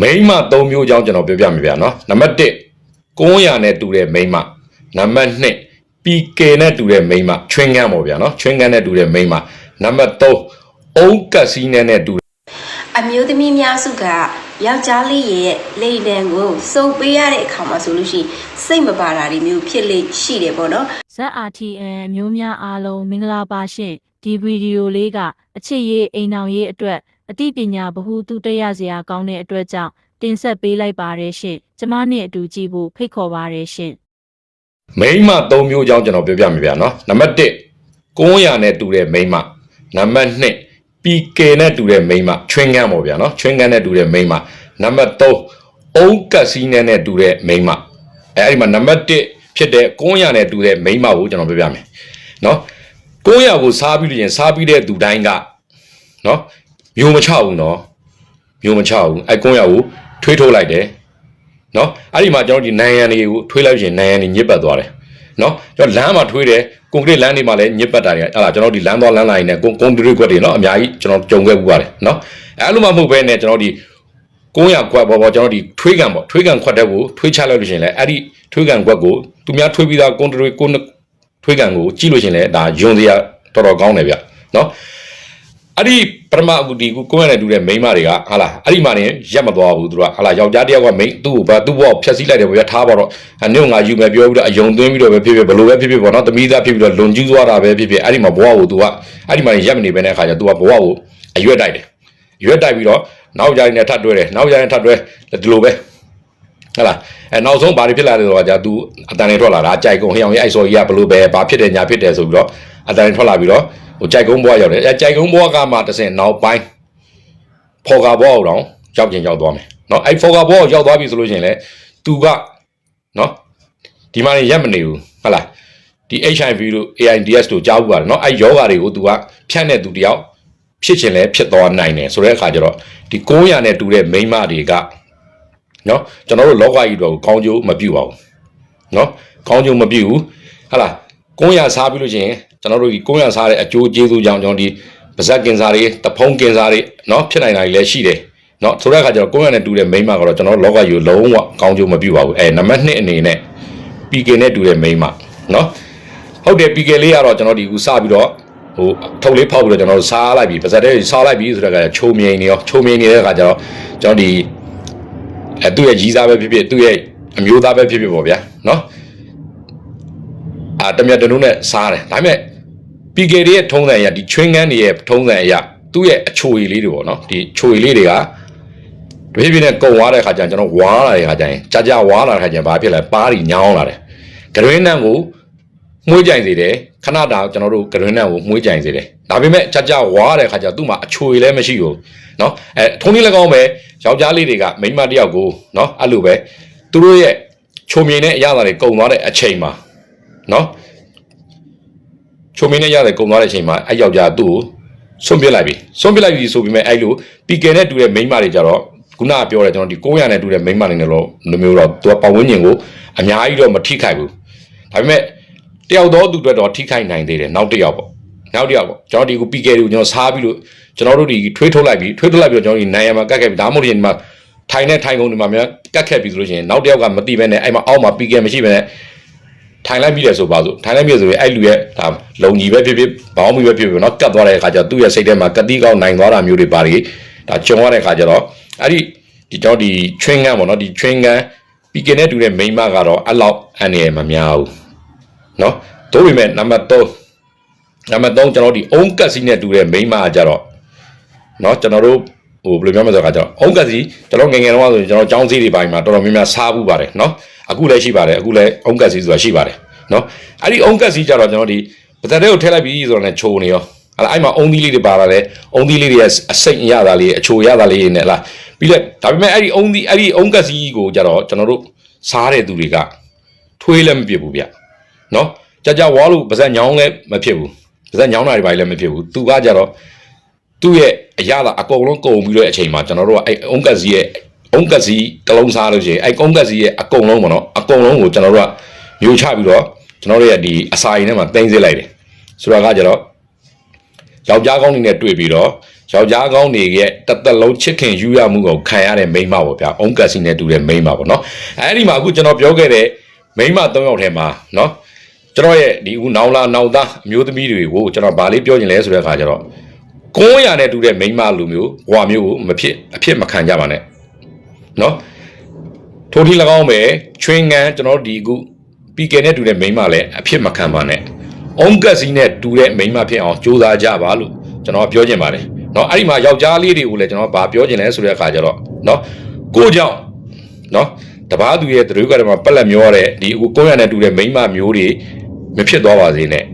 မိန်းမ၃မျိုးကြောင်းကျွန်တော်ပြောပြမယ်ဗျာနော်နံပါတ်1ကိုးရနဲ့တူတဲ့မိန်းမနံပါတ်2 PK နဲ့တူတဲ့မိန်းမချွင်းကန်းပေါ့ဗျာနော်ချွင်းကန်းနဲ့တူတဲ့မိန်းမနံပါတ်3အုံးကတ်စီးနဲ့နဲ့တူအမျိုးသမီးများစုကယောက်ျားလေးရဲ့လိန်တန်ကိုစုပ်ပေးရတဲ့အခါမှာဆိုလို့ရှိရင်စိတ်မပါတာတွေမျိုးဖြစ်လေရှိတယ်ပေါ့နော် ZRTN မျိုးများအားလုံးမင်္ဂလာပါရှင်ဒီဗီဒီယိုလေးကအချစ်ရေးအိမ်အောင်ရေးအတွက် အသိပညာဗဟုသုတရစရာကောင်းတဲ့အတွက်ကြောင့်တင်ဆက်ပေးလိုက်ပါတယ်ရှင်ကျမနဲ့အတူကြည့်ဖို့ဖိတ်ခေါ်ပါတယ်ရှင်မိန်းမ၃မျိုးကြောင်းကျွန်တော်ပြောပြမယ်ဗျာနော်နံပါတ်1ကိုးရနဲ့တူတဲ့မိန်းမနံပါတ်2 PK နဲ့တူတဲ့မိန်းမချွင်းကန်းပေါ့ဗျာနော်ချွင်းကန်းနဲ့တူတဲ့မိန်းမနံပါတ်3အုံးကတ်စီးနဲ့နဲ့တူတဲ့မိန်းမအဲအဲ့ဒီမှာနံပါတ်1ဖြစ်တဲ့ကိုးရနဲ့တူတဲ့မိန်းမကိုကျွန်တော်ပြောပြမယ်နော်ကိုးရကိုစားပြီးလို့ရင်စားပြီးတဲ့သူတိုင်းကနော် မျိုးမချဘူးနော်မျိုးမချဘူးအဲကိုးရကိုထွေးထုတ်လိုက်တယ်နော်အဲ့ဒီမှာကျွန်တော်ဒီနိုင်ရန်တွေကိုထွေးလိုက်ရင်နိုင်ရန်တွေညစ်ပတ်သွားတယ်နော်ကျွန်တော်လမ်းမှာထွေးတယ်ကွန်ကရစ်လမ်းတွေမှာလည်းညစ်ပတ်တာတွေအဲ့ဒါကျွန်တော်ဒီလမ်းသွားလမ်းလာရင်လည်းကွန်ကွန်ကရစ်ကွက်တွေနော်အများကြီးကျွန်တော်ကြုံခဲ့ပူပါတယ်နော်အဲ့လိုမှမဟုတ်ဘဲနဲ့ကျွန်တော်ဒီကိုရကွက်ပေါ်ပေါ်ကျွန်တော်ဒီထွေးကန်ပေါ့ထွေးကန်ခွက်တဲ့ကိုထွေးချလိုက်လို့ရှိရင်လည်းအဲ့ဒီထွေးကန်ခွက်ကိုသူများထွေးပြီးသားကွန်ကရစ်ကွန်ထွေးကန်ကိုကြည့်လို့ရှိရင်လည်းဒါယွန်စရာတော်တော်ကောင်းတယ်ဗျနော် အဲ့ဒီပရမအကူဒီကိုကိုယ်ရတဲ့တူတဲ့မိန်းမတွေကဟာလာအဲ့ဒီမှာနေရက်မသွားဘူးသူတို့ကဟာလာယောက်ျားတစ်ယောက်ကမိန်းသူ့ကိုဘာသူ့ဘောဖြတ်စည်းလိုက်တယ်ဗျာထားပါတော့အနည်းငါယူမယ်ပြောပြီးတော့အယုံသွင်းပြီးတော့ပဲဖြစ်ဖြစ်ဘလို့ပဲဖြစ်ဖြစ်ပေါ့နော်သမီးသားဖြစ်ပြီးတော့လွန်ကျူးသွားတာပဲဖြစ်ဖြစ်အဲ့ဒီမှာဘဝကိုသူကအဲ့ဒီမှာရက်မနေပဲတဲ့အခါကျသူကဘဝကိုအရွက်တိုက်တယ်ရွက်တိုက်ပြီးတော့နောက်ကြရင်နဲ့ထပ်တွဲတယ်နောက်ကြရင်ထပ်တွဲဒီလိုပဲဟလာအဲနောက်ဆုံးဘာတွေဖြစ်လာလဲဆိုတော့ကြာသူအတန်တွေထွက်လာတာကြိုက်ကုန်ဟိအောင်ရဲ့အိုက်စော်ကြီးကဘလို့ပဲဘာဖြစ်တယ်ညာဖြစ်တယ်ဆိုပြီးတော့ အတိုင်းထွက်လာပြီးတော့ဟိုကြိုက်ကုန်းဘွားရောက်တယ်အဲကြိုက်ကုန်းဘွားကမှတဆင့်နောက်ပိုင်းဖော်ကာဘွားအောင်တော့ရောက်ကျင်ရောက်သွားမယ်နော်အဲဖော်ကာဘွားကိုရောက်သွားပြီဆိုလို့ရှိရင်လေသူကနော်ဒီမှာရက်မနေဘူးဟုတ်လားဒီ HIV တို့ AIDS တို့ကြားဘူးပါနော်အဲယောဂါတွေကိုသူကဖြန့်တဲ့သူတယောက်ဖြစ်ချင်လဲဖြစ်သွားနိုင်တယ်ဆိုတဲ့အခါကျတော့ဒီ900နဲ့တူတဲ့မိန်းမတွေကနော်ကျွန်တော်တို့လောကကြီးတော့ကောင်းကျိုးမပြုပါဘူးနော်ကောင်းကျိုးမပြုဘူးဟုတ်လား900စားပြီးလို့ချင်း ကျွန်တော်တို့ဒီ900စားတဲ့အကျိုးကျေးဇူးကြောင့်ကျွန်တော်ဒီပါဇက်ကင်စာတွေတဖုံးကင်စာတွေเนาะဖြစ်နိုင်တာတွေလည်းရှိတယ်เนาะဆိုတဲ့အခါကျတော့900နဲ့တူတဲ့မိန်းမကတော့ကျွန်တော်တို့လောကကြီးကိုလုံးဝကောင်းကျိုးမပြုပါဘူးအဲနံပါတ်2အနေနဲ့ PK နဲ့တူတဲ့မိန်းမเนาะဟုတ်တယ် PK လေးကတော့ကျွန်တော်ဒီကူစပြီးတော့ဟိုထုတ်လေးဖောက်ပြီးတော့ကျွန်တော်တို့စားလိုက်ပြီပါဇက်တဲ့စားလိုက်ပြီဆိုတဲ့အခါကျချိုးမြိန်နေရောချိုးမြိန်နေတဲ့အခါကျတော့ကျွန်တော်ဒီအဲသူ့ရဲ့ကြီးစားပဲဖြစ်ဖြစ်သူ့ရဲ့အမျိုးသားပဲဖြစ်ဖြစ်ပေါ့ဗျာเนาะ အာတမြတ်တနုနဲ့စားတယ်ဒါပေမဲ့ PK တွေရဲ့ထုံးစံအရဒီချွင်းကန်းတွေရဲ့ထုံးစံအရသူ့ရဲ့အချိုရည်လေးတွေပေါ့နော်ဒီချိုရည်လေးတွေကတဖြည်းဖြည်းနဲ့ကုံသွားတဲ့ခါကျရင်ကျွန်တော်ဝါလာတဲ့ခါကျရင်ကြာကြာဝါလာတဲ့ခါကျရင်ဘာဖြစ်လဲပါးရီညောင်းလာတယ်ဂရင်းနံကိုမှုေးကြိုင်စေတယ်ခဏတာကျွန်တော်တို့ဂရင်းနံကိုမှုေးကြိုင်စေတယ်ဒါပေမဲ့ကြာကြာဝါတဲ့ခါကျသူ့မှာအချိုရည်လည်းမရှိဘူးเนาะအဲထုံးလေးလည်းကောင်းပဲယောက်ျားလေးတွေကမိန်းမတစ်ယောက်ကိုเนาะအဲ့လိုပဲသူတို့ရဲ့ချိုမြိန်တဲ့အရာတွေကုံသွားတဲ့အချိန်မှာ နော်ချုံမင်းနဲ့ရတယ်ကုံသွားတဲ့အချိန်မှာအဲ့ယောက်ျားသူ့ကိုစွန့်ပစ်လိုက်ပြီစွန့်ပစ်လိုက်ပြီဆိုပြီးမဲ့အဲ့လိုပီကယ်နဲ့တူတဲ့မိန်းမတွေကြတော့ခုနကပြောတယ်ကျွန်တော်ဒီ900နဲ့တူတဲ့မိန်းမတွေနဲ့တော့မျိုးတော့သူကပတ်ဝန်းကျင်ကိုအများကြီးတော့မထိခိုက်ဘူးဒါပေမဲ့တယောက်သောသူအတွက်တော့ထိခိုက်နိုင်သေးတယ်နောက်တစ်ယောက်ပေါ့နောက်တစ်ယောက်ပေါ့ကျွန်တော်ဒီကိုပီကယ်တွေကိုကျွန်တော်စားပြီးလို့ကျွန်တော်တို့ဒီထွေးထုတ်လိုက်ပြီးထွေးထုတ်လိုက်ပြီးတော့ကျွန်တော်ဒီနိုင်ရမှာကတ်ခဲ့ပြီးဒါမှမဟုတ်ရင်ဒီမှာထိုင်နဲ့ထိုင်ကုန်ဒီမှာများကတ်ခဲ့ပြီးဆိုလို့ရှိရင်နောက်တစ်ယောက်ကမတိပဲနဲ့အဲ့မှာအောက်မှာပီကယ်မရှိပဲနဲ့ ထိုင်လိုက်ပြီလေဆိုပါစို့ထိုင်လိုက်ပြီဆိုရင်အဲ့လူရဲ့ဒါလုံကြီးပဲဖြစ်ဖြစ်ဘောင်းမီပဲဖြစ်ဖြစ်เนาะကတ်သွားတဲ့အခါကျတော့သူ့ရဲ့စိတ်ထဲမှာကတိကောင်းနိုင်သွားတာမျိုးတွေပါလေဒါကြုံရတဲ့အခါကျတော့အဲ့ဒီဒီကျွန်တော်ဒီချွင်းကန်းပေါ့เนาะဒီချွင်းကန်းပီကင်နဲ့တူတဲ့မိန်းမကတော့အဲ့လောက်အန်ရယ်မများဘူးเนาะတို့ပေမဲ့နံပါတ်3နံပါတ်3ကျွန်တော်ဒီအုံးကတ်စီနဲ့တူတဲ့မိန်းမကကြတော့เนาะကျွန်တော်တို့ဟိုဘယ်လိုပြောမလဲဆိုတော့အုံးကတ်စီကျွန်တော်ငယ်ငယ်တုန်းကဆိုရင်ကျွန်တော်ចောင်းစည်းတွေပိုင်းမှာတော်တော်များများစားဘူးပါတယ်เนาะ အခုလည်းရှိပါတယ်အခုလည်းအုံးကတ်စီဆိုတာရှိပါတယ်နော်အဲ့ဒီအုံကက်စီကြတော့ကျွန်တော်ဒီပသက်တဲ့ကိုထည့်လိုက်ပြီးဆိုတော့လည်းချိုးနေရောအဲ့ဒါအဲ့မှာအုံသီးလေးတွေပါလာတယ်အုံသီးလေးတွေရဲ့အစိတ်ရတာလေးအချိုရတာလေးနဲ့လားပြီးလက်ဒါပေမဲ့အဲ့ဒီအုံသီးအဲ့ဒီအုံကက်စီကိုကြတော့ကျွန်တော်တို့စားတဲ့သူတွေကထွေးလည်းမဖြစ်ဘူးဗျနော်ကြာကြာဝါလို့ပါဇက်ညောင်းလည်းမဖြစ်ဘူးပါဇက်ညောင်းတာတွေပါလည်းမဖြစ်ဘူးသူကကြတော့သူ့ရဲ့အရသာအကုန်လုံးကုန်ပြီးတော့အချိန်မှာကျွန်တော်တို့ကအဲ့အုံကက်စီရဲ့ အုံကက်စီတစ်လုံးစားလို့ရှိရင်အဲ့အုံကက်စီရဲ့အကုန်လုံးပေါ့နော်အကုန်လုံးကိုကျွန်တော်တို့ကမျိုးချပြီးတော့ကျွန်တော်တို့ရဲ့ဒီအစာရင်ထဲမှာတင်းစစ်လိုက်တယ်ဆိုတော့ကကြတော့ယောက်ျားကောင်းတွေနဲ့တွေ့ပြီးတော့ယောက်ျားကောင်းတွေရဲ့တစ်သက်လုံးချစ်ခင်ယူရမှုကိုခံရတဲ့မိန်းမပေါ့ဗျာအုံးကက်စီနဲ့တူတဲ့မိန်းမပေါ့နော်အဲ့ဒီမှာအခုကျွန်တော်ပြောခဲ့တဲ့မိန်းမ၃ယောက်ထဲမှာနော်ကျွန်တော်ရဲ့ဒီအခုနောင်လာနောင်သားအမျိုးသမီးတွေကိုကျွန်တော်ဗာလေးပြောချင်လဲဆိုတဲ့အခါကျတော့ကိုးရနဲ့တူတဲ့မိန်းမလူမျိုးဘွာမျိုးကိုမဖြစ်အဖြစ်မခံကြပါနဲ့ နော်ထိုးထီ၎င်းပဲချွင်းငန်းကျွန်တော်ဒီအခုပီကယ်နဲ့တူတဲ့မိန်းမလည်းအဖြစ်မခံပါနဲ့အုံးကက်စီနဲ့တူတဲ့မိန်းမဖြစ်အောင်ကြိုးစားကြပါလို့ကျွန်တော်ပြောချင်ပါတယ်နော်အဲ့ဒီမှာယောက်ျားလေးတွေကိုလည်းကျွန်တော်ဗာပြောချင်လဲဆိုတဲ့အခါကျတော့နော်ကိုကြောင့်နော်တပားသူရဲ့တရွေးကတည်းကပက်လက်မျောရတဲ့ဒီအခုကိုးရနဲ့တူတဲ့မိန်းမမျိုးတွေမဖြစ်သွားပါစေနဲ့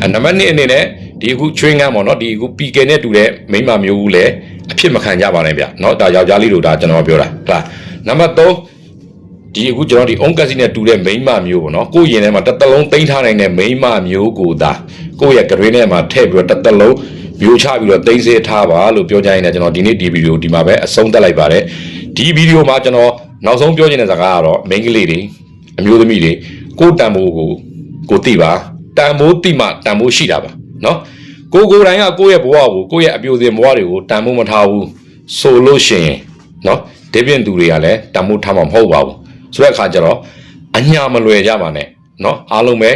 အဲနံပါတ်1အနေနဲ့ဒီအခုချွေးငန်းပေါ့နော်ဒီအခုပီကယ်နဲ့တူတဲ့မိန်းမမျိုးဦးလည်း အဖြစ်မခံကြပါနဲ့ဗျเนาะဒါယောက်ျားလေးတို့ဒါကျွန်တော်ပြောတာဟုတ်လားနံပါတ်3ဒီအခုကျွန်တော်ဒီအုံကက်စီနဲ့တူတဲ့မိန်းမမျိုးပေါ့နော်ကိုယ့်ရင်ထဲမှာတစ်သက်လုံးတိမ့်ထားနိုင်တဲ့မိန်းမမျိုးကိုသာကိုယ့်ရဲ့ကရွေးထဲမှာထည့်ပြီးတော့တစ်သက်လုံးမျိုးချပြီးတော့တိမ့်စေထားပါလို့ပြောကြရင်လည်းကျွန်တော်ဒီနေ့ဒီဗီဒီယိုဒီမှာပဲအဆုံးသတ်လိုက်ပါတယ်ဒီဗီဒီယိုမှာကျွန်တော်နောက်ဆုံးပြောချင်တဲ့စကားကတော့မိန်းကလေးတွေအမျိုးသမီးတွေကိုယ့်တန်ဖိုးကိုကိုသိပါတန်ဖိုးတိမှတန်ဖိုးရှိတာပါနော် ကိုကိုယ်တိုင်ကကိုယ့်ရဲ့ဘဝကိုကိုယ့်ရဲ့အပြိုစင်ဘဝတွေကိုတန်ဖိုးမထားဘူးဆိုလို့ရှိရင်နော်ဒေပြင်သူတွေကလည်းတန်ဖိုးထားမှာမဟုတ်ပါဘူးဆိုတဲ့အခါကျတော့အညာမလွယ်ကြပါနဲ့နော်အားလုံးပဲ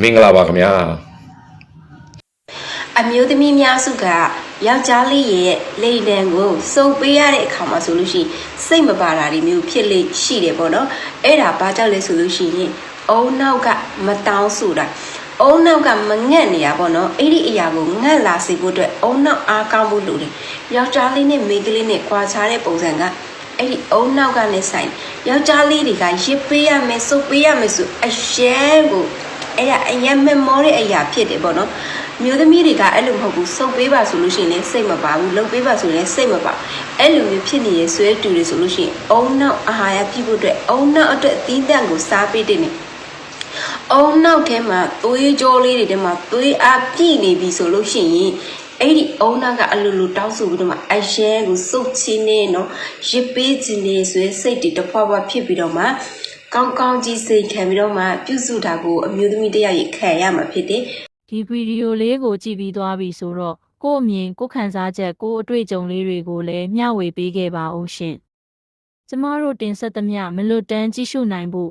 မင်္ဂလာပါခင်ဗျာအမျိုးသမီးများစုကယောက်ျားလေးရဲ့လိန်တန်ကိုစုပ်ပေးရတဲ့အခါမှာဆိုလို့ရှိရင်စိတ်မပါတာတွေမျိုးဖြစ်လေရှိတယ်ပေါ့နော်အဲ့ဒါဘာကြောင့်လဲဆိုလို့ရှိရင်အုံနောက်ကမတောင်းဆိုတာ အုံနောက်ကမငက်နေရပေါ့နော်အဲ့ဒီအရာကိုငက်လာစေဖို့အတွက်အုံနောက်အားကောင်းဖို့လိုတယ်ယောက်ျားလေးနဲ့မိန်းကလေးနဲ့ကြွာချတဲ့ပုံစံကအဲ့ဒီအုံနောက်ကလည်းဆိုင်ယောက်ျားလေးတွေကရစ်ပေးရမယ်စုပ်ပေးရမယ်ဆိုအရှဲကိုအဲ့ဒါအရင်မမောတဲ့အရာဖြစ်တယ်ပေါ့နော်မျိုးသမီးတွေကအဲ့လိုမဟုတ်ဘူးစုပ်ပေးပါဆိုလို့ရှိရင်လည်းစိတ်မပါဘူးလှုပ်ပေးပါဆိုရင်လည်းစိတ်မပါအဲ့လိုမျိုးဖြစ်နေရဆွဲတူတွေဆိုလို့ရှိရင်အုံနောက်အာဟာရပြည့်ဖို့အတွက်အုံနောက်အတွက်အသီးတန့်ကိုစားပေးတဲ့နေ အုံနောက်ထဲမှာသွေးကြောလေးတွေထဲမှာသွေးအားပြည့်နေပြီဆိုလို့ရှိရင်အဲ့ဒီအုံနောက်ကအလိုလိုတောင်းဆိုပြီးတော့မှအရဲကိုစုပ်ချင်းနေနော်ရစ်ပေးခြင်းနေဆွဲစိတ်တွေတစ်ဖွာဖွာဖြစ်ပြီးတော့မှကောင်းကောင်းကြီးစိတ်ခံပြီးတော့မှပြုစုတာကိုအမျိုးသမီးတစ်ယောက်ရခံရမှာဖြစ်တယ်ဒီဗီဒီယိုလေးကိုကြည့်ပြီးသွားပြီဆိုတော့ကိုယ့်အမြင်ကိုယ့်ခံစားချက်ကိုယ့်အတွေ့အကြုံလေးတွေကိုလည်းမျှဝေပေးခဲ့ပါဦးရှင်ကျမတို့တင်ဆက်သမျှမလွတ်တမ်းကြည့်ရှုနိုင်ဖို့